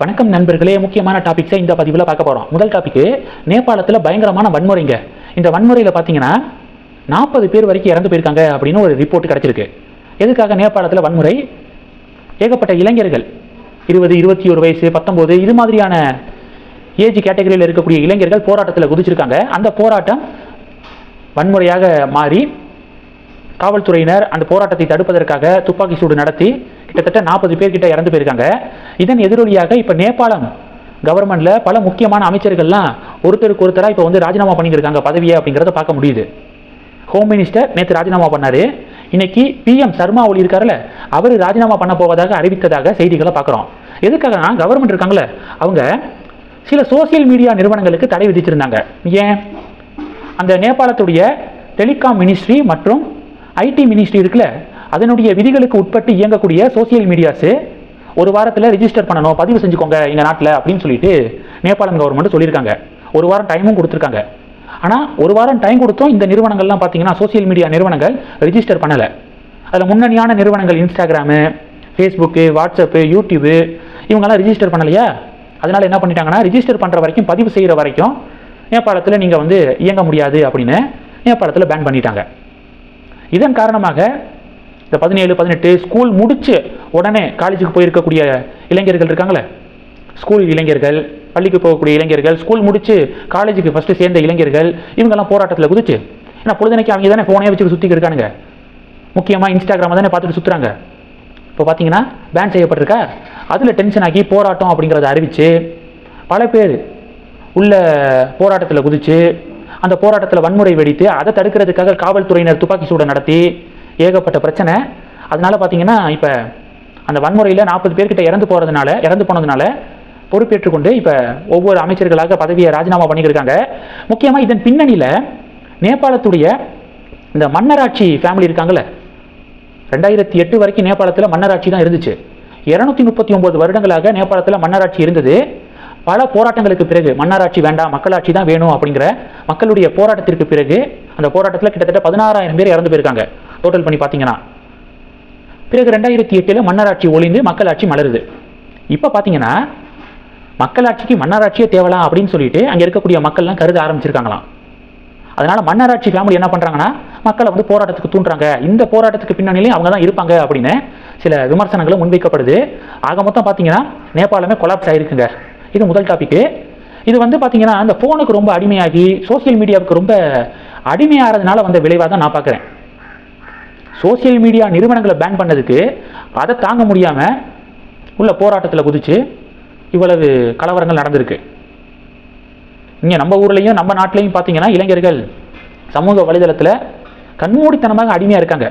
வணக்கம் நண்பர்களே முக்கியமான டாபிக்ஸை இந்த பதிவில் பார்க்க போகிறோம் முதல் டாபிக் நேபாளத்தில் பயங்கரமான வன்முறைங்க. இந்த வன்முறையில் பார்த்தீங்கன்னா நாற்பது பேர் வரைக்கும் இறந்து போயிருக்காங்க அப்படின்னு ஒரு ரிப்போர்ட் கிடச்சிருக்கு. எதுக்காக நேபாளத்தில் வன்முறை? ஏகப்பட்ட இளைஞர்கள் இருபது இருபத்தி ஒரு வயசு பத்தொம்போது இது மாதிரியான ஏஜ் கேட்டகரியில் இருக்கக்கூடிய இளைஞர்கள் போராட்டத்தில் குதிச்சிருக்காங்க. அந்த போராட்டம் வன்முறையாக மாறி காவல்துறையினர் அந்த போராட்டத்தை தடுப்பதற்காக துப்பாக்கி சூடு நடத்தி கிட்டத்தட்ட நாற்பது பேர்கிட்ட இறந்து போயிருக்காங்க. இதன் எதிரொலியாக இப்போ நேபாளம் கவர்மெண்ட்ல பல முக்கியமான அமைச்சர்கள்லாம் ஒருத்தருக்கு ஒருத்தராக இப்போ வந்து ராஜினாமா பண்ணியிருக்காங்க பதவியை அப்படிங்கிறத பார்க்க முடியுது. ஹோம் மினிஸ்டர் நேற்று ராஜினாமா பண்ணாரு. இன்னைக்கு பிஎம் சர்மா ஒளி இருக்கார்ல அவர் ராஜினாமா பண்ண போவதாக அறிவித்ததாக செய்திகளை பார்க்குறோம். எதுக்காகனா கவர்மெண்ட் இருக்காங்களே அவங்க சில சோசியல் மீடியா நிறுவனங்களுக்கு தடை விதிச்சிருந்தாங்க. ஏன்? அந்த நேபாளத்துடைய டெலிகாம் மினிஸ்ட்ரி மற்றும் ஐடி மினிஸ்ட்ரி இருக்குல்ல அதனுடைய விதிகளுக்கு உட்பட்டு இயங்கக்கூடிய சோசியல் மீடியாஸு ஒரு வாரத்தில் ரிஜிஸ்டர் பண்ணணும். பதிவு செஞ்சுக்கோங்க எங்கள் நாட்டில் அப்படின்னு சொல்லிட்டு நேபாளம் கவர்மெண்ட் சொல்லியிருக்காங்க. ஒரு வாரம் டைமும் கொடுத்துருக்காங்க. ஆனால் ஒரு வாரம் டைம் கொடுத்தும் இந்த நிறுவனங்கள்லாம் பார்த்தீங்கன்னா சோசியல் மீடியா நிறுவனங்கள் ரிஜிஸ்டர் பண்ணலை. அதில் முன்னணியான நிறுவனங்கள் இன்ஸ்டாகிராமு ஃபேஸ்புக்கு வாட்ஸ்அப்பு யூடியூபு இவங்கெல்லாம் ரிஜிஸ்டர் பண்ணலையா? அதனால் என்ன பண்ணிட்டாங்கன்னா ரிஜிஸ்டர் பண்ணுற வரைக்கும் பதிவு செய்கிற வரைக்கும் நேபாளத்தில் நீங்கள் வந்து இயங்க முடியாது அப்படின்னு நேபாளத்தில் பேன் பண்ணிட்டாங்க. இதன் காரணமாக இந்த பதினேழு பதினெட்டு ஸ்கூல் முடித்து உடனே காலேஜுக்கு போயிருக்கக்கூடிய இளைஞர்கள் இருக்காங்களே? ஸ்கூல் இளைஞர்கள் பள்ளிக்கு போகக்கூடிய இளைஞர்கள் ஸ்கூல் முடித்து காலேஜுக்கு ஃபஸ்ட்டு சேர்ந்த இளைஞர்கள் இவங்கெல்லாம் போராட்டத்தில் குதிச்சு. ஏன்னா பொழுதுனைக்கு அவங்க தானே ஃபோனே வச்சுட்டு சுற்றி இருக்கானுங்க. முக்கியமாக இன்ஸ்டாகிராமை தானே பார்த்துட்டு சுற்றுறாங்க இப்போ பார்த்தீங்கன்னா பேன் செய்யப்பட்டிருக்கா? அதில் டென்ஷன் ஆகி போராட்டம் அப்படிங்கிறத அறிவித்து பல பேர் உள்ள போராட்டத்தில் குதித்து அந்த போராட்டத்தில் வன்முறை வெடித்து அதை தடுக்கிறதுக்காக காவல்துறையினர் துப்பாக்கி சூடு நடத்தி ஏகப்பட்ட பிரச்சனை. அதனால பார்த்தீங்கன்னா இப்போ அந்த வன்முறையில் நாற்பது பேர்கிட்ட இறந்து போகிறதுனால இறந்து போனதுனால பொறுப்பேற்றுக்கொண்டு இப்போ ஒவ்வொரு அமைச்சர்களாக பதவியை ராஜினாமா பண்ணியிருக்காங்க முக்கியமாக இதன் பின்னணியில் நேபாளத்துடைய இந்த மன்னராட்சி ஃபேமிலி இருக்காங்கல்ல. ரெண்டாயிரத்தி எட்டு வரைக்கும் நேபாளத்தில் மன்னராட்சி தான் இருந்துச்சு. இரநூத்தி முப்பத்தி ஒம்பது வருடங்களாக நேபாளத்தில் மன்னராட்சி இருந்தது. பல போராட்டங்களுக்கு பிறகு மன்னராட்சி வேண்டாம் மக்களாட்சி தான் வேணும் அப்படிங்கிற மக்களுடைய போராட்டத்திற்கு பிறகு அந்த போராட்டத்தில் கிட்டத்தட்ட பதினாறாயிரம் பேர் இறந்து போயிருக்காங்க. டோட்டல் பண்ணி பார்த்தீங்கன்னா பிறகு ரெண்டாயிரத்தி எட்டில் மன்னராட்சி ஒளிந்து மக்களாட்சி மலருது. இப்போ பார்த்தீங்கன்னா மக்களாட்சிக்கு மன்னராட்சியே தேவலாம் அப்படின்னு சொல்லிட்டு அங்கே இருக்கக்கூடிய மக்கள்லாம் கருத ஆரம்பிச்சிருக்காங்களாம். அதனால் மன்னராட்சி ஃபேமிலி என்ன பண்ணுறாங்கன்னா மக்களை வந்து போராட்டத்துக்கு தூண்டுறாங்க. இந்த போராட்டத்துக்கு பின்னணியிலையும் அவங்க தான் இருப்பாங்க அப்படின்னு சில விமர்சனங்களும் முன்வைக்கப்படுது. ஆக மொத்தம் பார்த்தீங்கன்னா நேபாளமே கொலாப்ஸ் ஆகிருக்குங்க இது முதல் டாபிக்கு இது வந்து பார்த்தீங்கன்னா அந்த ஃபோனுக்கு ரொம்ப அடிமையாகி சோஷியல் மீடியாவுக்கு ரொம்ப அடிமையாகிறதுனால வந்த விளைவாக தான் நான் பார்க்குறேன். சோஷியல் மீடியா நிறுவனங்களை பேன் பண்ணதுக்கு அதை தாங்க முடியாமல் உள்ள போராட்டத்தில் குதித்து இவ்வளவு கலவரங்கள் நடந்திருக்கு. இங்கே நம்ம ஊர்லேயும் நம்ம நாட்டிலையும் பார்த்தீங்கன்னா இளைஞர்கள் சமூக வலைதளத்தில் கண்மூடித்தனமாக அடிமையாக இருக்காங்க.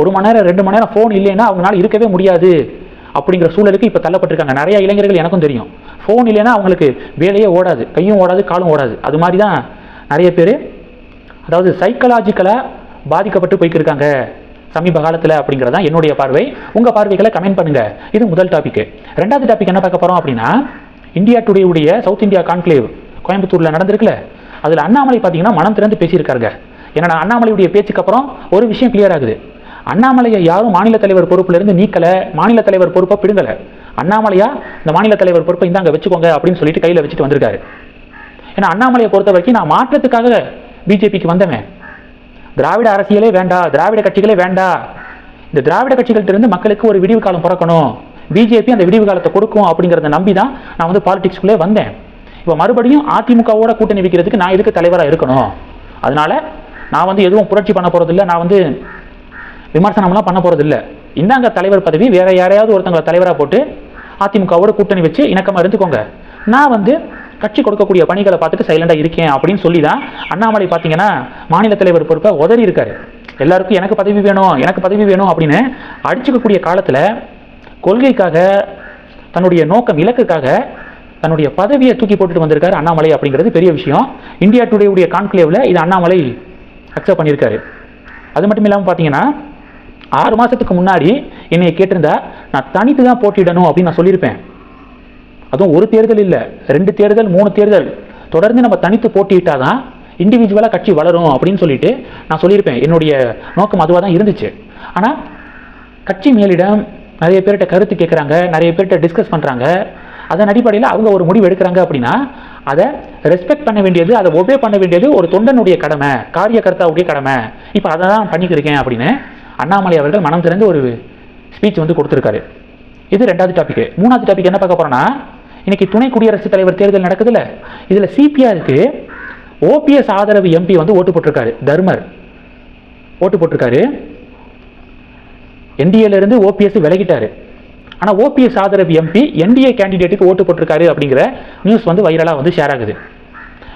ஒரு மணி நேரம் ரெண்டு மணி நேரம் ஃபோன் இல்லைன்னா அவங்களால இருக்கவே முடியாது அப்படிங்கிற சூழலுக்கு இப்போ தள்ளப்பட்டிருக்காங்க. நிறைய இளைஞர்கள் எனக்கும் தெரியும். ஃபோன் இல்லைன்னா அவங்களுக்கு வேலையே ஓடாது கையும் ஓடாது காலும் ஓடாது. அது மாதிரி தான் நிறைய பேர் அதாவது சைக்கலாஜிக்கலாக பாதிக்கப்பட்டு போய்க்கிருக்காங்க. சமீப காலத்தில் அப்படிங்கிறதா என்னுடைய பார்வை. உங்கள் பார்வைகளை கமெண்ட் பண்ணுங்கள் இது முதல் டாபிக் ரெண்டாவது டாபிக் என்ன பார்க்க போகிறோம் அப்படின்னா இந்தியா டுடே உடைய சவுத் இந்தியா கான்க்ளேவ் கோயம்புத்தூரில் நடந்திருக்குல்ல அதில் அண்ணாமலை பார்த்தீங்கன்னா மனம் திறந்து பேசியிருக்காருங்க. ஏன்னா அண்ணாமலையுடைய பேச்சுக்கு அப்புறம் ஒரு விஷயம் கிளியர் ஆகுது. அண்ணாமலையை யாரும் மாநில தலைவர் பொறுப்பிலிருந்து நீக்கலை மாநில தலைவர் பொறுப்பை பிடுங்கலை. அண்ணாமலையா இந்த மாநில தலைவர் பொறுப்பை இந்தாங்க வச்சுக்கோங்க அப்படின்னு சொல்லிட்டு கையில் வச்சுட்டு வந்திருக்காரு. ஏன்னா அண்ணாமலையை பொறுத்த வரைக்கும் நான் மாற்றத்துக்காக பிஜேபிக்கு வந்தவன். திராவிட அரசியலே வேண்டாம் திராவிட கட்சிகளே வேண்டாம் இந்த திராவிட கட்சிகள்ட்டிருந்து மக்களுக்கு ஒரு விடிவு காலம் பிறக்கணும். பிஜேபி அந்த விடிவு காலத்தை கொடுக்கும் அப்படிங்கிறத நம்பி தான் நான் வந்து பாலிடிக்ஸ்குள்ளே வந்தேன். இப்போ மறுபடியும் அதிமுகவோட கூட்டணி வைக்கிறதுக்கு நான் இதுக்கு தலைவராக இருக்கணும்? அதனால நான் வந்து எதுவும் புரட்சி பண்ண போகிறதில்ல நான் வந்து விமர்சனம்லாம் பண்ண போகிறதில்ல இந்தாங்க தலைவர் பதவி வேற யாரையாவது ஒருத்தங்களை தலைவராக போட்டு அதிமுகவோட கூட்டணி வச்சு இணக்கமாக இருந்துக்கோங்க. நான் வந்து கட்சி கொடுக்கக்கூடிய பணிகளை பார்த்துட்டு சைலண்டாக இருக்கேன் அப்படின்னு சொல்லி தான் அண்ணாமலை பார்த்தீங்கன்னா மாநில தலைவர் பொறுப்பை உதறி இருக்காரு. எல்லாருக்கும் எனக்கு பதவி வேணும் எனக்கு பதவி வேணும் அப்படின்னு அடிச்சுக்கக்கூடிய காலத்தில் கொள்கைக்காக தன்னுடைய நோக்கம் இலக்குக்காக தன்னுடைய பதவியை தூக்கி போட்டுட்டு வந்திருக்காரு அண்ணாமலை அப்படிங்கிறது பெரிய விஷயம். இந்தியா டுடே உடைய கான்க்ளேவில் இது அண்ணாமலை அக்செப்ட் பண்ணியிருக்காரு. அது மட்டும் இல்லாமல் பார்த்தீங்கன்னா ஆறு மாதத்துக்கு முன்னாடி என்னை கேட்டிருந்தா நான் தனித்து தான் போட்டியிடணும் அப்படின்னு நான் சொல்லியிருப்பேன். அதுவும் ஒரு தேர்தல் இல்லை. ரெண்டு தேர்தல் மூணு தேர்தல். தொடர்ந்து நம்ம தனித்து போட்டியிட்டாதான் இண்டிவிஜுவலாக கட்சி வளரும் அப்படின்னு சொல்லிட்டு நான் சொல்லியிருப்பேன். என்னுடைய நோக்கம் அதுவாக தான் இருந்துச்சு. ஆனால் கட்சி மேலிடம் நிறைய பேர்கிட்ட கருத்து கேட்குறாங்க நிறைய பேர்கிட்ட டிஸ்கஸ் பண்ணுறாங்க அதன் அடிப்படையில் அவங்க ஒரு முடிவு எடுக்கிறாங்க அப்படின்னா அதை ரெஸ்பெக்ட் பண்ண வேண்டியது அதை ஒபே பண்ண வேண்டியது ஒரு தொண்டனுடைய கடமை காரியகர்த்தாவுடைய கடமை. இப்போ அதை தான் பண்ணிக்கிருக்கேன் அப்படின்னு அண்ணாமலை அவர்கள் மனம் திறந்து ஒரு ஸ்பீச் வந்து கொடுத்துருக்காரு. இது ரெண்டாவது டாபிக் மூணாவது டாபிக் என்ன பார்க்க போகிறோன்னா இன்னைக்கு துணை குடியரசுத் தலைவர் தேர்தல் நடக்குதுல்ல இதில் சிபிஆருக்கு ஓபிஎஸ் ஆதரவு எம்பி வந்து ஓட்டு போட்டிருக்காரு தர்மர். ஓட்டு போட்டிருக்காரு. என்டிஏல இருந்து ஓபிஎஸ் விலகிட்டாரு. ஆனா ஓபிஎஸ் ஆதரவு எம்பி என்டிஏ கேண்டிடேட்டுக்கு ஓட்டு போட்டிருக்காரு அப்படிங்கிற நியூஸ் வந்து வைரலாக வந்து ஷேர் ஆகுது.